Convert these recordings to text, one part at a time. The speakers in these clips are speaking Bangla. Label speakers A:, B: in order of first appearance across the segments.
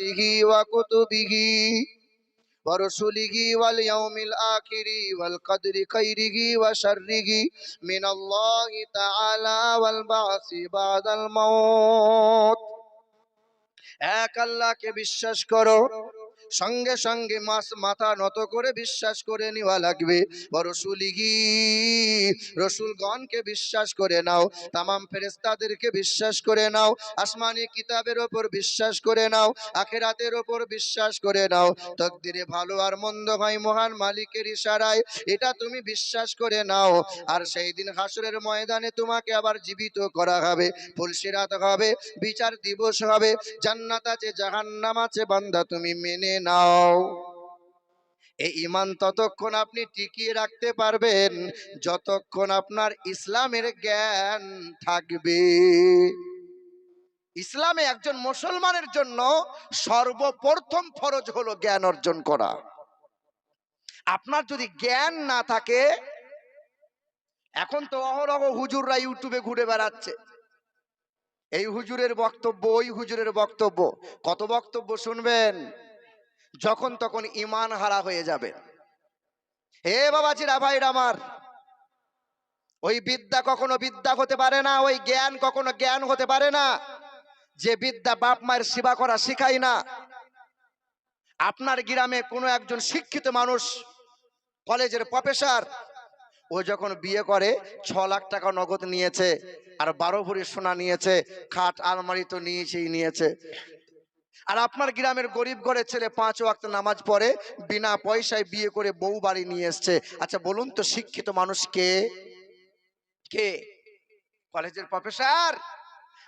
A: আয়াতিহি ওয়া কুতুবিহি ورسله واليوم الآخر والقدر خيره وشره من الله تعالى والبعث بعد الموت এক আল্লাহকে বিশ্বাস করো সঙ্গে সঙ্গে মাস, মাথা নত করে বিশ্বাস করে নেওয়া লাগবে। রসুলিগি রসুলগণকে বিশ্বাস করে নাও, তামাম ফেরেস্তাদেরকে বিশ্বাস করে নাও, আসমানি কিতাবের ওপর বিশ্বাস করে নাও, আখেরাতের ওপর বিশ্বাস করে নাও। তকদিরে ভালো আর মন্দ ভাই, মহান মালিকের ইশারায় এটা তুমি বিশ্বাস করে নাও। আর সেই দিন হাসরের ময়দানে তোমাকে আবার জীবিত করা হবে, ফুলসিরাত হবে, বিচার দিবস হবে, জান্নাত আছে, জাহান্নাম আছে, বান্দা তুমি মেনে নাও। এই ইমান ততক্ষণ আপনি টিকিয়ে রাখতে পারবেন, যতক্ষণ আপনার ইসলামের জ্ঞান থাকবে। ইসলামে একজন মুসলমানের জন্য সর্বপ্রথম ফরজ হলো জ্ঞান অর্জন করা। আপনার যদি জ্ঞান না থাকে, এখন তো অহরহ হুজুররা ইউটিউবে ঘুরে বেড়াচ্ছে। এই হুজুরের বক্তব্য, ওই হুজুরের বক্তব্য। কত বক্তব্য শুনবেন? যখন তখন ইমান হারা হয়ে যাবে। হে বাবা বাবাজিরা ভাইরা আমার, ওই বিদ্যা কখনো বিদ্যা হতে পারে না, ওই জ্ঞান কখনো জ্ঞান হতে পারে না। যে বিদ্যা বাপ মায়ের সেবা করা শিখাই না। আপনার গ্রামে কোনো একজন শিক্ষিত মানুষ, কলেজের প্রফেসর, ও যখন বিয়ে করে, ছ লাখ টাকা নগদ নিয়েছে, আর বারো ভরি সোনা নিয়েছে, খাট আলমারি তো নিয়েছেই নিয়েছে। আর আপনার গ্রামের গরিব ঘরের ছেলে পাঁচ ওয়াক্ত নামাজ পড়ে, বিনা পয়সায় বিয়ে করে বউ বাড়ি নিয়ে এসছে। আচ্ছা বলুন তো শিক্ষিত মানুষ কে? কে? কলেজের প্রফেসর?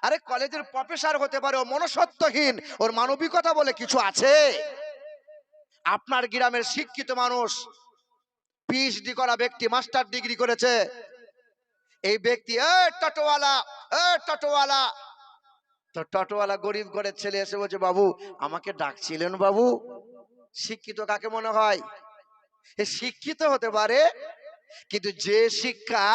A: আরে, কলেজের প্রফেসর হতে পারে ও মনসত্বহীন ওর মানবিকতা বলে কিছু আছে? আপনার গ্রামের শিক্ষিত মানুষ পিএইচডি করা ব্যক্তি, মাস্টার ডিগ্রি করেছে। এই ব্যক্তি, এ, টটোওয়ালা এ, টটোওয়ালা তো গরিব ঘরের ছেলে এসে বলছে, বাবু, আমাকে ডাকছিলেন বাবু। শিক্ষিত কাকে মনে হয়? শিক্ষিত হতে পারে, কিন্তু যে শিক্ষা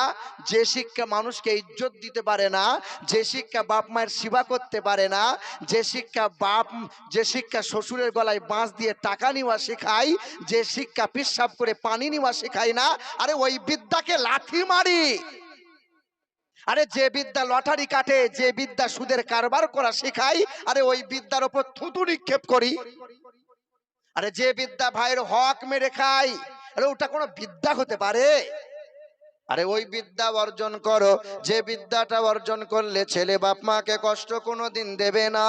A: যে শিক্ষা মানুষকে ইজ্জত দিতে পারে না, যে শিক্ষা বাপ মায়ের সেবা করতে পারে না, যে শিক্ষা বাপ, যে শিক্ষা শ্বশুরের গলায় বাঁশ দিয়ে টাকা নেওয়া শেখায়, যে শিক্ষা পিসাব করে পানি নেওয়া শেখায় না, আরে ওই বিদ্যাকে লাথি মারি। আরে যে বিদ্যা লটারি কাটে, যে বিদ্যা সুদের কারবার করা শেখাই আরে ওই বিদ্যার ওপর থুতু নিক্ষেপ করি। আরে যে বিদ্যা ভাইয়ের হক মেরে খাই আরে ওটা কোনো বিদ্যা হতে পারে? আরে ওই বিদ্যা অর্জন করো। যে বিদ্যাটা অর্জন করলে ছেলে বাপ মাকে কষ্ট কোনো দিন দেবে না।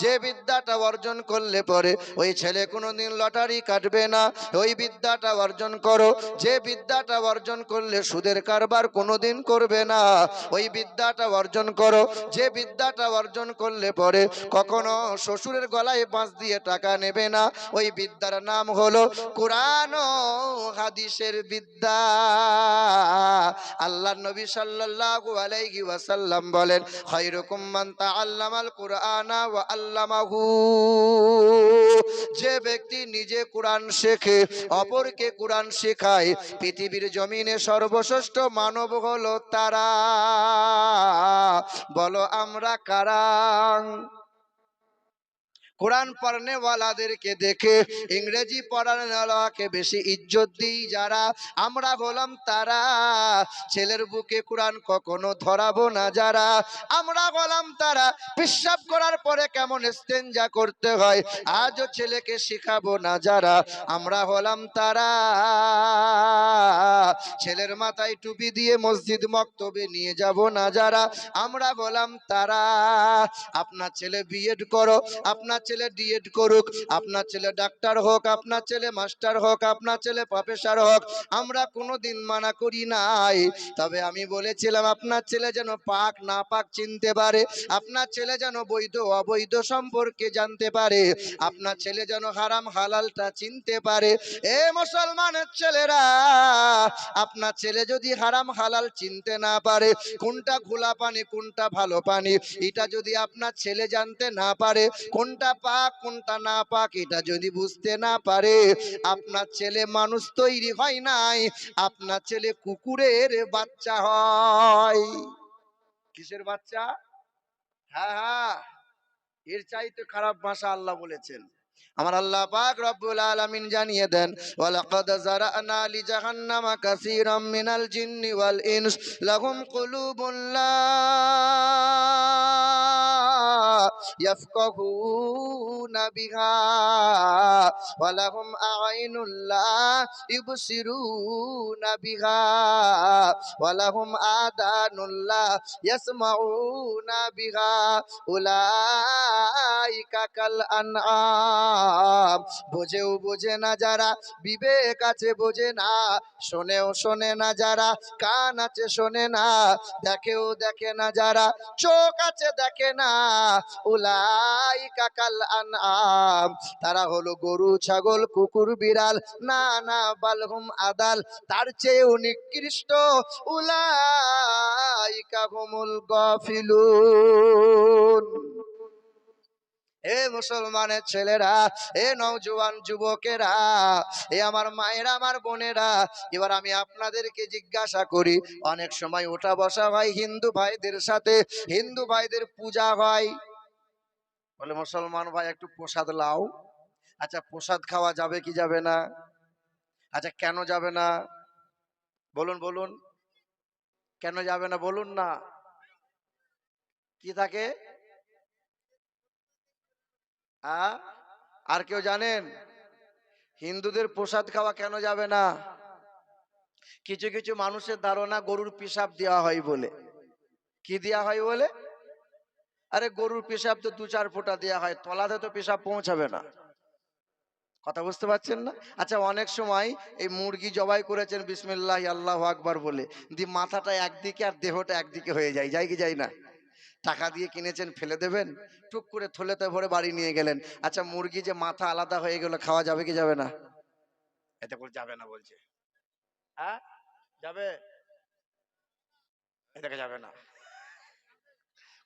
A: যে বিদ্যাটা অর্জন করলে পরে ওই ছেলে কোনো দিন লটারি কাটবে না। ওই বিদ্যাটা অর্জন করো। যে বিদ্যাটা অর্জন করলে সুদের কারবার কোনো দিন করবে না। ওই বিদ্যাটা অর্জন করো। যে বিদ্যাটা অর্জন করলে পরে কখনো শ্বশুরের গলায় বাঁশ দিয়ে টাকা নেবে না। ওই বিদ্যার নাম হলো কোরআন হাদিসের বিদ্যা। আল্লাহ নবী সাল্লাল্লাহু আলাইহি ওয়াসাল্লাম বলেন খায়রুকুম মান তাআল্লামাল কুরআনা ওয়া আল্লামাহু। যে ব্যক্তি নিজে কোরআন শেখে, অপরকে কোরআন শেখায়, পৃথিবীর জমিনে সর্বশ্রেষ্ঠ মানব হলো তারা। বলো, আমরা কারা? কোরআন পড়নেওয়ালাদেরকে দেখে ইংরেজি পড়ানোয়ালাকে বেশি ইজ্জত দিই যারা, আমরা হলাম তারা। ছেলের বুকে কোরআন কখনো ধরাবো না যারা, আমরা হলাম তারা। বিশ্বাস করার পরে কেমন স্তেঞ্জা করতে হয়, আজও ছেলেকে শিখাবো না যারা, আমরা হলাম তারা। ছেলের মাথায় টুপি দিয়ে মসজিদ মক্তবে নিয়ে যাব না যারা, আমরা হলাম তারা। আপনার ছেলে বিএড করো, আপনার ছেলে ডিএড করুক, আপনার ছেলে ডাক্তার হোক, আপনার ছেলে মাস্টার হোক, আপনার ছেলে প্রফেসর হোক, আমরা কোনো দিন মানা করি নাই। তবে আমি বলেছিলাম, আপনার ছেলে যেন পাক না পাক চিনতে পারে, আপনার ছেলে যেন বৈধ অবৈধ সম্পর্কে জানতে পারে, আপনার ছেলে যেন হারাম হালালটা চিনতে পারে। এ মুসলমানের ছেলেরা, আপনার ছেলে যদি হারাম হালাল চিনতে না পারে, কোনটা ঘোলা পানি, কোনটা ভালো পানি, এটা যদি আপনার ছেলে জানতে না পারে, কোনটা পাক কোনটা না পাক এটা যদি বুঝতে না পারে, আপনার ছেলে মানুষ তৈরি হয় নাই, আপনার ছেলে কুকুরের বাচ্চা হয়। কিসের বাচ্চা? হ্যাঁ হ্যাঁ। এর চাইতে খারাপ ভাষা আল্লাহ বলেছেন। আমার আল্লাহ পাক রব্বুল আলামিন জানিয়ে দেন, ওয়ালাকাদ জারানা লি জাহান্নামা কাসীরাম মিনাল জিন্নি ওয়াল ইনস, লাহুম কুলুবুন লা লাহুম আ'ইনুন লা ইবসিরুনা বিহা ওয়া লাহুম আদানুন লা ইয়াসমাউনা বিহা উলাইকা কাল আনআম বোঝেও বোঝে না যারা, বিবেক আছে বোঝে না, শোনেও শোনে না যারা, কান আছে শোনে না, দেখেও দেখে না যারা, চোখ আছে দেখে না উলাইকা কাল আনআম। তারা হলো গরু, ছাগল, কুকুর, বিড়াল না না বালহুম, আদাল। তার চেয়েও নিকৃষ্ট উলাইকা হুমুল গাফিলুন। এ মুসলমানের ছেলেরা, এ নওজোয়ান যুবকেরা, এ আমার মায়েরা, আমার বোনেরা, এবার আমি আপনাদেরকে জিজ্ঞাসা করি, অনেক সময় ওঠা বসা হয় হিন্দু ভাইদের সাথে, হিন্দু ভাইদের পূজা হয়। বলে, মুসলমান ভাই, একটু প্রসাদ লাও। আচ্ছা প্রসাদ খাওয়া যাবে কি যাবে না? আচ্ছা কেন যাবে না? বলুন বলুন। কেন যাবে না? বলুন না। কি থাকে? আর কেউ জানেন? হিন্দুদের প্রসাদ খাওয়া কেন যাবে না? কিছু কিছু মানুষের ধারণা গরুর পেশাব দেওয়া হয় বলে। কি দেওয়া হয় বলে? আরে গরুর পেশাব তো দু চার ফোঁটা দেওয়া হয় তলাতে তো পেশাব পৌঁছাবে না। কথা বুঝতে পারছেন না? আচ্ছা অনেক সময় এই মুরগি জবাই করেছেন বিসমিল্লাহ আল্লাহ আকবার বলে দি মাথাটা একদিকে আর দেহটা একদিকে হয়ে যায় যাই কি যাই না? টাকা দিয়ে কিনেছেন ফেলে দেবেন টুক করে থলেতে ভরে বাড়ি নিয়ে গেলেন। আচ্ছা মুরগি যে মাথা আলাদা হয়ে গেল খাওয়া যাবে কি যাবে না? এতে করে যাবে না বলছে। হ্যাঁ? যাবে? এটাকে যাবে না।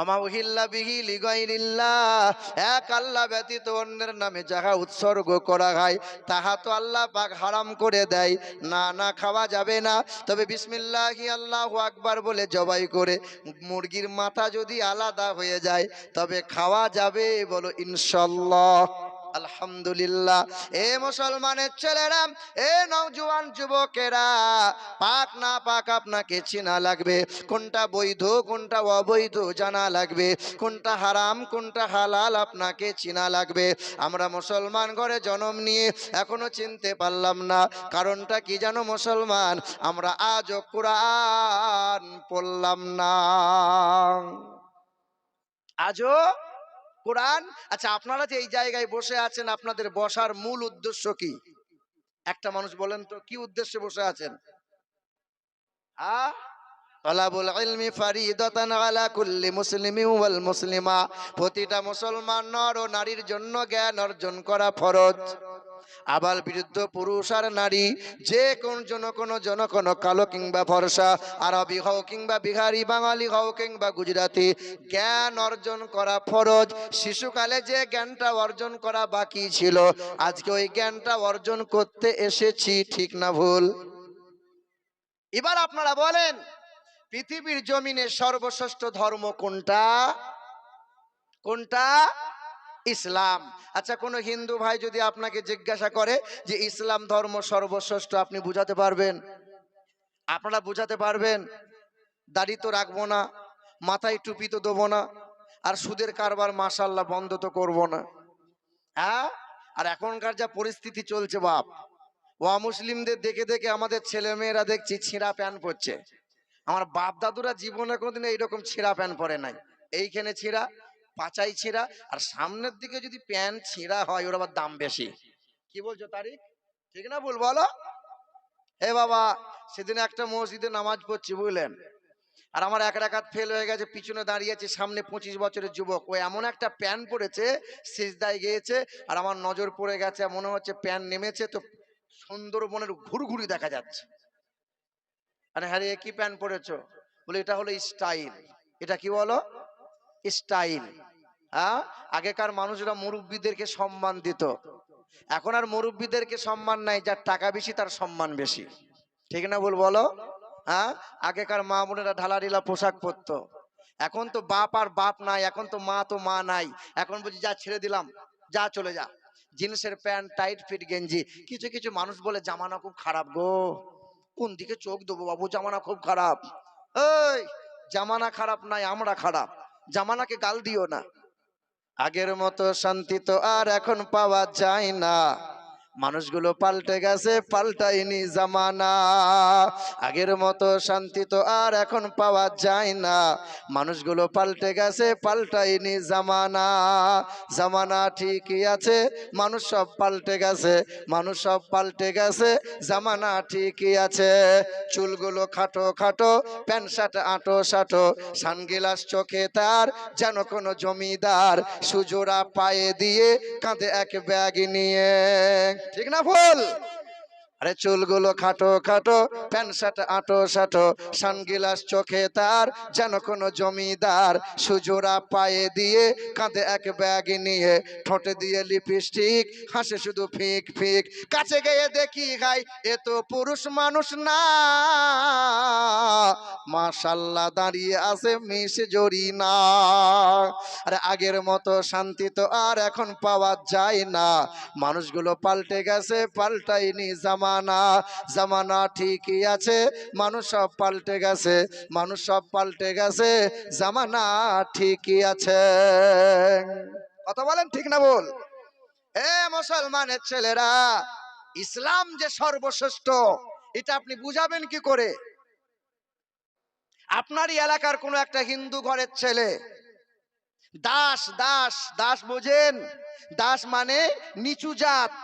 A: অমা উহিল্লা বিহি লিগাইরিল্লাহ, এক আল্লাহ ব্যতীত অন্যের নামে যাহা উৎসর্গ করা হয়, তাহা তো আল্লাহ হারাম করে দেয়। না না, খাওয়া যাবে না। তবে বিসমিল্লাহি আল্লাহ বলে জবাই করে, মুরগির মাথা যদি আলাদা হয়ে যায়, তবে খাওয়া যাবে বলো ইনশাল্লাহ। আলহামদুলিল্লাহ। এ মুসলমানের ছেলেরা, এ নওজোয়ান যুবকেরা, পাক না পাক আপনাকে চেনা লাগবে, কোনটা বৈধ, কোনটা অবৈধ জানা লাগবে, কোনটা হারাম, কোনটা হালাল আপনাকে চেনা লাগবে। আমরা মুসলমান ঘরে জন্ম নিয়ে এখনও চিনতে পারলাম না, কারণটা কি জানো মুসলমান? আমরা আজও কোরআন পড়লাম না। আজও কোরআন? আচ্ছা আপনারা যে এই জায়গায় বসে আছেন, আপনাদের বসার মূল উদ্দেশ্য কি? একটা মানুষ বলেন তো, কি উদ্দেশ্যে বসে আছেন? আ? তলাবুল ইলমি ফারিদাতান আলা কুল্লি মুসলিমি ওয়াল মুসলিমা। প্রতিটা মুসলমান নর ও নারীর জন্য জ্ঞান অর্জন করা ফরজ। আবাল বিরুদ্ধ পুরুষ আর নারী, যে কোন জন কোন জন কোন কালো কিংবা ফর্সা, আরবি হও কিংবা বিহারি, বাঙালি হও কিংবা গুজরাটি জ্ঞান অর্জন করা ফরজ। শিশুকালে যে জ্ঞানটা অর্জন করা বাকি ছিল, আজকে ওই জ্ঞানটা অর্জন করতে এসেছি, ঠিক না ভুল? এবার আপনারা বলেন পৃথিবীর জমিনে সর্বশ্রেষ্ঠ ধর্ম কোনটা? কোনটা? ইসলাম। আচ্ছা কোনো হিন্দু ভাই যদি আপনাকে জিজ্ঞাসা করে যে ইসলাম ধর্ম সর্বশ্রেষ্ঠ, আপনি বুঝাতে পারবেন? আপনারা বুঝাতে পারবেন? দাড়ি তো রাখব না, মাথায় টুপি তো দেবো না, আর সুদের কারবার মাসাল্লাহ বন্ধ তো করব না। হ্যাঁ? আর এখনকার যা পরিস্থিতি চলছে, বাপ। ওয়া মুসলিমদের দেখে দেখে আমাদের ছেলে মেয়েরা দেখছি ছিঁড়া প্যান্ট পরছে। আমার বাপ দাদুরা জীবনে কোনোদিন এইরকম ছেঁড়া প্যান্ট পরে নাই। এইখানে ছেঁড়া, পাচাই ছেঁড়া, আর সামনের দিকে যদি প্যান্ট ছেঁড়া হয়, ওর আবার দাম বেশি। কি বলছো তারিখ ঠিক না ভুল বলো? হে বাবা, সেদিন একটা মসজিদে নামাজ পড়ছি, বুঝলেন? আর আমার এক রাকাত ফেল হয়ে গেছে, পিছনে দাঁড়িয়ে আছে, সামনে পঁচিশ বছরের যুবক। ও এমন একটা প্যান পরেছে, সিজদায় গিয়েছে, আর আমার নজর পড়ে গেছে, মনে হচ্ছে প্যান নেমেছে, তো সুন্দরবনের ঘুরঘুরি দেখা যাচ্ছে। আরে হ্যাঁ কি প্যান্ট পরেছো? বলে, এটা হলো স্টাইল। এটা কি বলো? স্টাইল। হ্যাঁ? আগেকার মানুষরা মুরব্বীদেরকে সম্মান দিত। এখন আর মুরব্বীদেরকে সম্মান নাই, যার টাকা বেশি তার সম্মান বেশি। ঠিক না বল বলো? হ্যাঁ? আগেকার মা বোনেরা ঢালাঢিলা পোশাক পরতো। এখন তো বাপ আর বাপ নাই, এখন তো মা তো মা নাই। এখন বলছি, যা ছেড়ে দিলাম, যা চলে যা। জিন্সের প্যান্ট, টাইট ফিট গেঞ্জি। কিছু কিছু মানুষ বলে, জামানা খুব খারাপ গো। কোন দিকে চোখ দেবো বাবু? জামানা খুব খারাপ। এই, জামানা খারাপ নাই আমরা খারাপ। জামানাকে গাল দিও না। আগের মতো শান্তি তো আর এখন পাওয়া যায় না। মানুষগুলো পাল্টে গেছে, পাল্টায়নি জামানা। আগের মতো শান্তি তো আর এখন পাওয়া যায় না। মানুষগুলো পাল্টে গেছে, পাল্টায়নি জামানা। জামানা ঠিকই আছে, মানুষ সব পাল্টে গেছে, মানুষ সব পাল্টে গেছে, জামানা ঠিকই আছে। চুলগুলো খাটো খাটো, প্যান্ট শার্ট আঁটো সাটো, সানগিলাস চোখে তার যেন কোনো জমিদার সুজোড়া পায়ে দিয়ে কাঁধে এক ব্যাগ নিয়ে। ঠিক না ফুল আরে চুলগুলো খাটো খাটো, প্যান্ট শার্ট আটো সাটো, সানগিলাস চোখে তার, যেন কোনো জমিদার সুজোড়া পায়ে দিয়ে কাঁধে এক ব্যাগ নিয়ে ঠোঁটে দিয়ে লিপস্টিক, হাসে শুধু ফিক ফিক। কাছে গিয়ে দেখি গাই এ তো পুরুষ মানুষ না। মাশাল্লাহ, দাঁড়িয়ে আছে মিস জড়ি না আরে আগের মতো শান্তি তো আর এখন পাওয়া যায় না। মানুষগুলো পাল্টে গেছে পাল্টাইনি জামানা জামানা ঠিকই আছে, মানুষ সব পাল্টে গেছে, মানুষ সব পাল্টে গেছে, জামানা ঠিকই আছে। কথা বলেন ঠিক না বল এ মুসলমানের ছেলেরা, ইসলাম যে সর্বশ্রেষ্ঠ, এটা আপনি বুঝাবেন কি করে? আপনারই এলাকার কোনো একটা হিন্দু ঘরের ছেলে, দাস দাস দাস বোঝেন, দাস মানে নিচু জাত।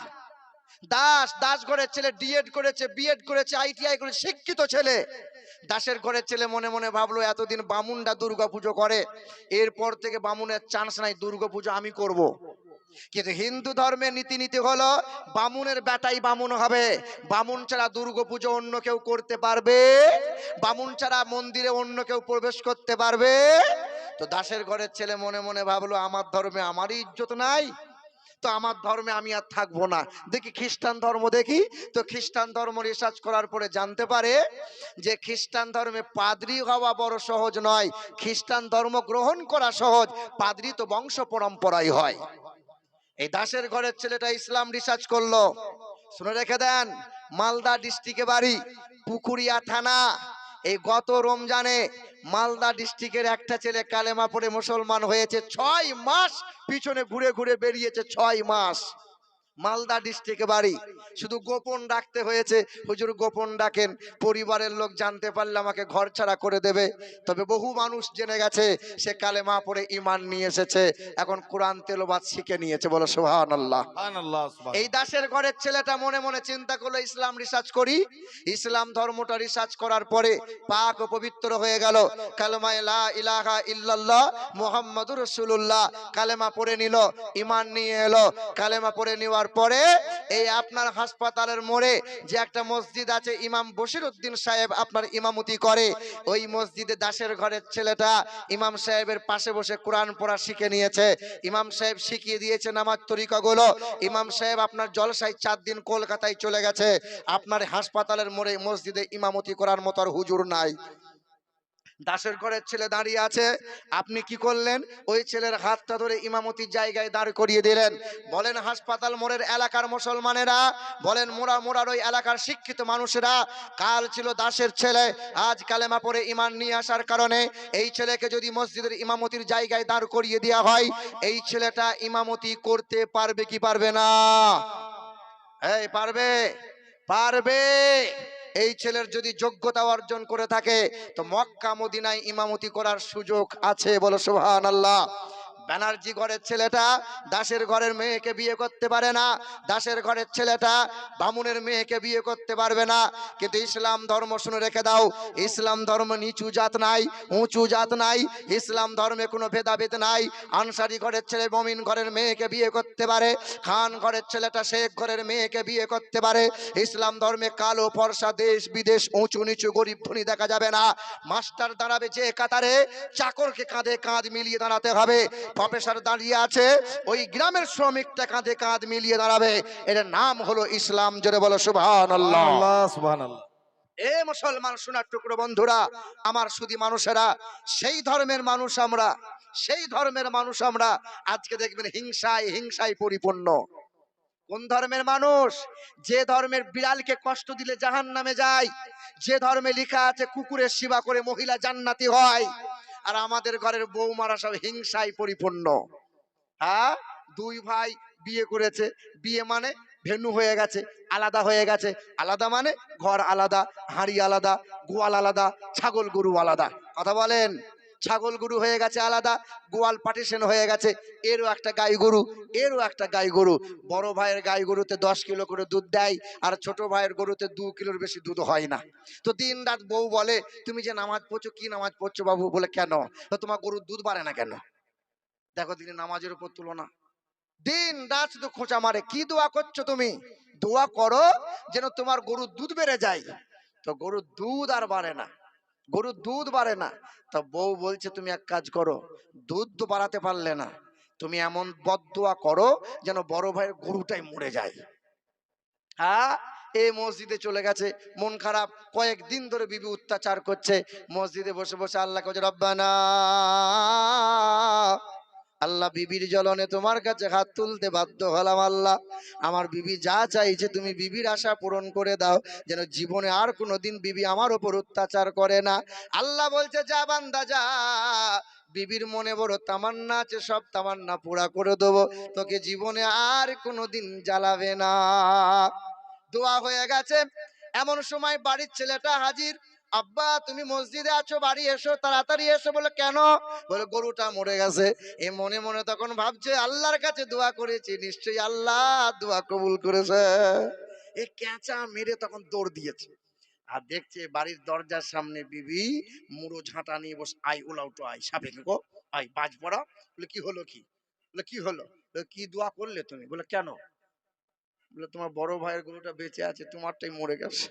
A: দাস দাস ঘরের ছেলে ডিএড করেছে, বিএড করেছে, আইটিআই করেছে, শিক্ষিত ছেলে। দাসের ঘরের ছেলে মনে মনে ভাবলো, এতদিন বামুনটা দুর্গা পুজো করে, এরপর থেকে বামুনের চান্স নাই, দুর্গা পুজো আমি করব। কিন্তু হিন্দু ধর্মের নীতিনীতি হলো, বামুনের বেটাই বামুন হবে। বামুন ছাড়া দুর্গা পুজো অন্য কেউ করতে পারবে। বামুন ছাড়া মন্দিরে অন্য কেউ প্রবেশ করতে পারবে। তো দাসের ঘরের ছেলে মনে মনে ভাবলো, আমার ধর্মে আমারই ইজ্জত নাই তো আমার ধর্মে আমি আর থাকব না। দেখি খ্রিস্টান ধর্ম দেখি। তো খ্রিস্টান ধর্ম রিসার্চ করার পরে জানতে পারে যে খ্রিস্টান ধর্মে পাদ্রি হওয়া বড় সহজ নয়। খ্রিস্টান ধর্ম গ্রহণ করা সহজ। পাদ্রি তো বংশ পরম্পরাই হয়। এই দাসের ঘরের ছেলেটা ইসলাম রিসার্চ করল। শুনে রেখে দেন, মালদা ডিস্ট্রিক্টে বাড়ি, পুকুরিয়া থানা। এই গত রমজানে মালদা ডিস্ট্রিক্টের একটা ছেলে কালেমা পড়ে মুসলমান হয়েছে, ছয় মাস পিছনে ঘুরে ঘুরে বেরিয়েছে, ছয় মাস। মালদা ডিস্ট্রিক্টে বাড়ি। শুধু গোপন রাখতে হয়েছে। হুজুর গোপন ডাকেন। পরিবারের লোক জানতে পারলে আমাকে ঘর ছাড়া করে দেবে। তবে বহু মানুষ জেনে গেছে সে কালেমা পড়ে ইমান নিয়ে এসেছে। এখন কোরআন তেলোবাদ শিখে নিয়েছে বলো সোহান আল্লাহ। এই দাসের ঘরের ছেলেটা মনে মনে চিন্তা করল ইসলাম রিসার্চ করি। ইসলাম ধর্মটা রিসার্চ করার পরে পাক ও পবিত্র হয়ে গেল। কালেমায় লা ইলাহা ইল্লাল্লাহ মুহাম্মাদুর রাসূলুল্লাহ। কালেমা পড়ে নিল ইমান নিয়ে এলো। কালেমা পড়ে নেওয়ার পরে এই আপনার হাসপাতালের মোড়ে যে একটা মসজিদ আছে, ইমাম বশির উদ্দিন সাহেব আপনার ইমামতি করে। ওই মসজিদে দাসের ঘরের ছেলেটা ইমাম সাহেবের পাশে বসে কোরআন পড়া শিখে নিয়েছে। ইমাম সাহেব শিখিয়ে দিয়েছে নামাজ তরিকাগুলো। ইমাম সাহেব আপনার জলসায় চার দিন কলকাতায় চলে গেছে। আপনার হাসপাতালের মোড়ে মসজিদে ইমামতি করার মতো আর হুজুর নাই। দাসের ঘরের ছেলে দাঁড়িয়ে আছে। আপনি কি করলেন? ওই ছেলের হাতটা ধরে ইমামতির জায়গায় দাঁড় করিয়ে দিলেন। বলেন, হাসপাতাল মোড়ের এলাকার মুসলমানেরা, বলেন, মোড়া মোড়ার ওই এলাকার শিক্ষিত মানুষেরা, কাল ছিল দাসের ছেলে, আজ কালেমা পরে ইমান নিয়ে আসার কারণে এই ছেলেকে যদি মসজিদের ইমামতির জায়গায় দাঁড় করিয়ে দেওয়া হয়, এই ছেলেটা ইমামতি করতে পারবে কি পারবে না? এই, পারবে? পারবে। এই ছেলের যদি যোগ্যতা অর্জন করে থাকে, তো মক্কা, মদিনায় ইমামতি করার সুযোগ আছে বলো সুহান আল্লাহ ব্যানার্জি ঘরের ছেলেটা দাসের ঘরের মেয়েকে বিয়ে করতে পারে না। দাসের ঘরের ছেলেটা বামুনের মেয়েকে বিয়ে করতে পারবে না। কিন্তু ইসলাম ধর্ম শুনে রেখে দাও, ইসলাম ধর্ম নিচু জাত নাই, উঁচু জাত নাই, ইসলাম ধর্মে কোনো ভেদাভেদ নাই। আনসারি ঘরের ছেলে মমিন ঘরের মেয়েকে বিয়ে করতে পারে, খান ঘরের ছেলেটা শেখ ঘরের মেয়েকে বিয়ে করতে পারে। ইসলাম ধর্মে কালো, ফর্সা, দেশ বিদেশ, উঁচু নিচু, গরিব ধনী দেখা যাবে না। মাস্টার দাঁড়াবে যে কাতারে, চাকরকে কাঁধে কাঁধ মিলিয়ে দাঁড়াতে হবে। প্রফেসর দাঁড়িয়ে আছে ওই গ্রামের শ্রমিকটা কাঁধে কাঁধ মিলিয়ে দাঁড়াবে। এর নাম হলো ইসলাম জোরে বলো সুবহান আল্লাহ এ মুসলমান সোনার টুকরো বন্ধুরা আমার সুদী মানুষেরা সেই ধর্মের মানুষ আমরা সেই ধর্মের মানুষ আমরা। আজকে দেখবেন হিংসায় হিংসায় পরিপূর্ণ। কোন ধর্মের মানুষ? যে ধর্মের বিড়ালকে কষ্ট দিলে জাহান নামে যায় যে ধর্মে লিখা আছে কুকুরের সেবা করে মহিলা জান্নাতি হয় আর আমাদের ঘরের বৌমারা সব হিংসায় পরিপূর্ণ। হ্যাঁ? দুই ভাই বিয়ে করেছে। বিয়ে মানে ভেনু হয়ে গেছে, আলাদা হয়ে গেছে। আলাদা মানে ঘর আলাদা, হাঁড়ি আলাদা, গোয়াল আলাদা, ছাগল গরু আলাদা। কথা বলেন? ছাগল গরু হয়ে গেছে আলাদা, গোয়াল পার্টিশন হয়ে গেছে, এরও একটা গাই গরু, এরও একটা গাই গরু। বড় ভাইয়ের গাই গরুতে দশ কিলো করে দুধ দেয়, আর ছোট ভাইয়ের গরুতে দু কিলোর বেশি দুধ হয় না। তো দিন রাত বউ বলে, তুমি যে নামাজ পড়ছো, কি নামাজ পড়ছো বাবু? বলে, কেন? তো তোমার গরুর দুধ বাড়ে না কেন? দেখো, দিনে নামাজের উপর তুলনা। দিন রাত শুধু খোঁচা মারে, কি দোয়া করছ তুমি? দোয়া করো যেন তোমার গরুর দুধ বেড়ে যায়। তো গরুর দুধ আর বাড়ে না। গরুর দুধ বাড়ে না। তা বউ বলছে, তুমি এক কাজ করো, দুধ তো বাড়াতে পারলে না। তুমি এমন বদোয়া করো যেন বড় ভাইয়ের গরুটাই মরে যায়। হ্যাঁ এই মসজিদে চলে গেছে, মন খারাপ। কয়েকদিন ধরে বিবি অত্যাচার করছে। মসজিদে বসে বসে আল্লাহ কাছে রব্বানা আল্লাহ বিবির জ্বলনে তোমার কাছে হাত তুলতে বাধ্য হলাম, আল্লাহ। আমার বিবি যা চাইছে তুমি বিবির আশা পূরণ করে দাও, যেন জীবনে আর কোনোদিন বিবি আমার ওপর অত্যাচার করে না। আল্লাহ বলছে, যা বান্দা, যা। বিবির মনে বড় তামান্না আছে, সব তামান্না পুরা করে দেবো। তোকে জীবনে আর কোনোদিন জ্বালাবে না। দোয়া হয়ে গেছে। এমন সময় বাড়ির ছেলেটা হাজির। আব্বা, তুমি মসজিদে আছো, বাড়ি এসো, তাড়াতাড়ি এসো। বলে, কেন? বলে, গরুটা মরে গেছে। এ মনে মনে তখন ভাবছে, আল্লাহর কাছে দোয়া করেছি, নিশ্চয়ই আল্লাহ দোয়া কবুল করেছে। এ ক্যাঁচা মেরে তখন দৌড় দিয়েছে। আর দেখছে, বাড়ির দরজার সামনে বিবি মুড়ো ঝাঁটা নিয়ে বস আই ওলাও তো আই সাপে গো আই বাজ পড়া। বলে, কি হলো কি? বলে, কি হলো? কি দোয়া করলে তুমি? বলে, কেন? বলে, তোমার বড় ভাইয়ের গরুটা বেঁচে আছে, তোমারটাই মরে গেছে।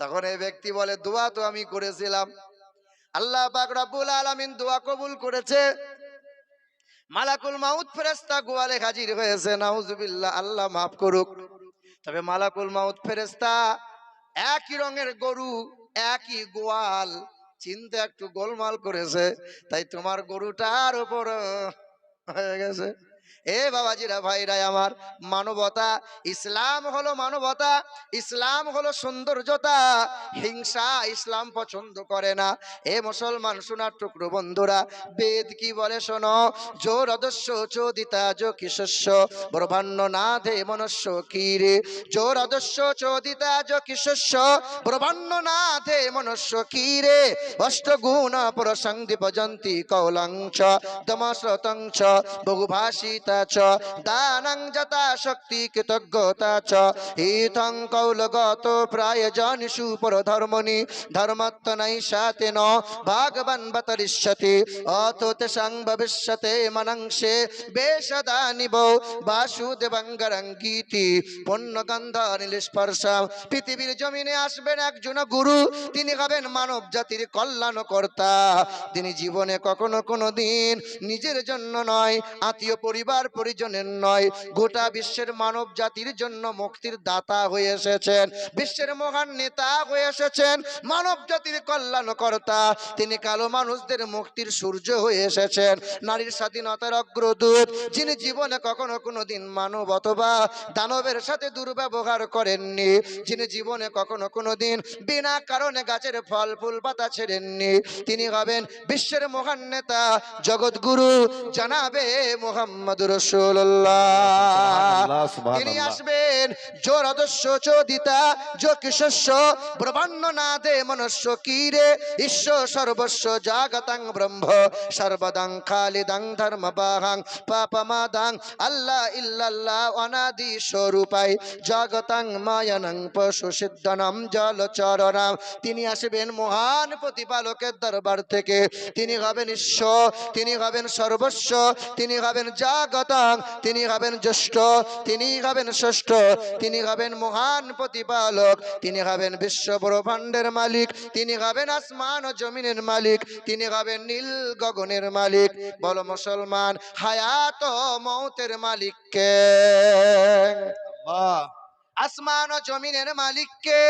A: তখন এই ব্যক্তি বলে, দোয়া তো আমি করেছিলাম। আল্লাহ পাক আলামিন দোয়া কবুল করেছে। মালাকুল মাউত ফেরেশতা গোয়ালে হাজির হয়েছে। নাউজুবিল্লাহ, আল্লাহ মাফ করুক। তবে মালাকুল মাউত ফেরেস্তা একই রঙের গরু, একই গোয়াল, চিন্তা একটু গোলমাল করেছে। তাই তোমার গরুটার উপর হয়ে গেছে। এ বাবাজিরা ভাইরা আমার, মানবতা, ইসলাম হলো মানবতা, ইসলাম হলো সৌন্দর্যতা, হিংসা ইসলাম পছন্দ করে না। এ মুসলমান সোনার টুকরো বন্ধুরা, বেদ কি বলে শোনো? জোর অদস্য চোদিতা যো কিশস্য ব্রহ্মাণ্য না ধে মনস্য কি রে জোর অদস্য চোদিতা যো কিশস্য ব্রহ্মাণ্য না ধে মনস্য কি রে অষ্টগুণ প্রসঙ্গি ভজন্তি কৌলংচ দমশ্রতংচ বহুভাষিতা চ দানং যথা শক্তি কৃতজ্ঞতা চ। ইথং কৌলগত প্রায় জনিষু পরধর্মনি ধর্মত্ব নৈশাতে ন অত তেষাং ভবিষ্যতে পৃথিবীর জমিনে আসবেন একজন গুরু। তিনি হবেন মানব জাতির কল্যাণ কর্তা তিনি জীবনে কখনো কোনো দিন নিজের জন্য নয়। আত্মীয় পরিবার পরিজনের নয়, গোটা বিশ্বের মানব জাতির জন্য মুক্তির দাতা হয়ে এসেছেন, বিশ্বের মহান নেতা হয়ে এসেছেন, মানব জাতির কল্যাণকর্তা। তিনি কালো মানুষদের মুক্তির সূর্য হয়ে এসেছেন, নারীর স্বাধীনতার অগ্রদূত, যিনি জীবনে কখনো কোনো দিন মানব অথবা দানবের সাথে দুর্ব্যবহার করেননি, যিনি জীবনে কখনো কোনো দিন বিনা কারণে গাছের ফল, ফুল, পাতা ছেড়েননি। তিনি হবেন বিশ্বের মহান নেতা, জগৎগুরু, জানাবে মোহাম্মদ মোহাম্মদ রসুল্লাহ তিনি আসবেন জোর চোদিতা যোগী ব্রহ্মাণ্ড না দে কীরে ঈশ্বর সর্বস্ব জাগতাং ব্রহ্ম সর্বদাং খালিদাং ধর্ম পাপমাদাং আল্লাহ ইল্লাল্লাহ অনাদি স্বরূপাই জগতাং মায়ানং পশু সিদ্ধনম জলচরণাম। তিনি আসবেন মহান প্রতিপালকের দরবার থেকে। তিনি হবেন ঈশ্বর তিনি হবেন সর্বস্ব তিনি হবেন জাগতাং তিনি হবেন জ্যেষ্ঠ তিনি হবেন ষষ্ঠ তিনি হবেন মহান প্রতিপালক তিনি হবেন বিশ্ব ব্রহ্মাণ্ডের মালিক তিনি হবেন আসমান ও জমিনের মালিক তিনি হবেন নীল গগনের মালিক। বলো মুসলমান হায়াত ও মৌতের মালিককে আসমান ও জমিনের মালিককে